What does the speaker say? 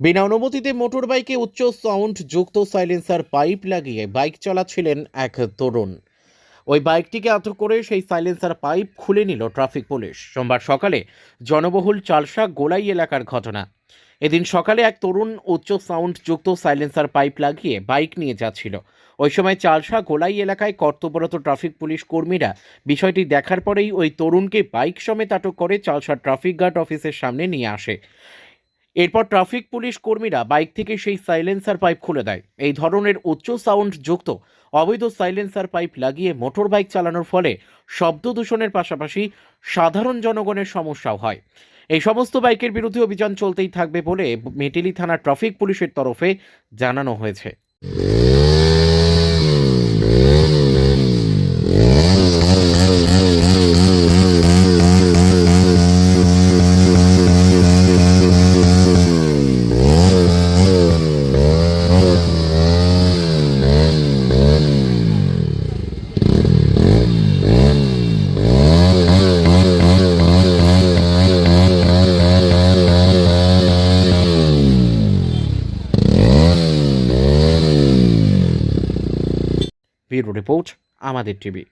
বিনা অনুমতিতে motor বাইকে উচ্চ sound যুক্ত সাইলেন্সার পাইপ লাগিয়ে বাইক চালাচ্ছিলেন এক তরুণ। ওই বাইকটিকে আটক করে সেই সাইলেন্সার পাইপ খুলে নিল ট্রাফিক পুলিশ। সোমবার সকালে জনবহুল চালসা গোলাই এলাকার ঘটনা। এদিন সকালে এক তরুণ উচ্চ সাউন্ড যুক্ত সাইলেন্সার পাইপ লাগিয়ে বাইক নিয়ে যাচ্ছিল। ওই সময় চালসা গোলাই এলাকায় কর্তব্যরত ট্রাফিক পুলিশ কর্মীরা বিষয়টি দেখার পরেই ওই তরুণকে বাইক সমেত আটক করে চালসা ট্রাফিক গার্ড অফিসের সামনে নিয়ে আসে। এরপর ট্রাফিক পুলিশ কর্মীরা বাইক থেকে সেই সাইলেন্সার পাইপ খুলে দেয়। এই ধরনের উচ্চ সাউন্ড যুক্ত অবৈধ সাইলেন্সার পাইপ লাগিয়ে মোটর বাইক চালানোর ফলে শব্দ দূষণের পাশাপাশি সাধারণ জনগণের সমস্যাও হয়। এই সমস্ত বাইকের বিরুদ্ধে অভিযান চলতেই থাকবে বলে মেটেলি থানা ট্রাফিক পুলিশের তরফে জানানো হয়েছে। ব্যুরো রিপোর্ট আমাদের টিভি।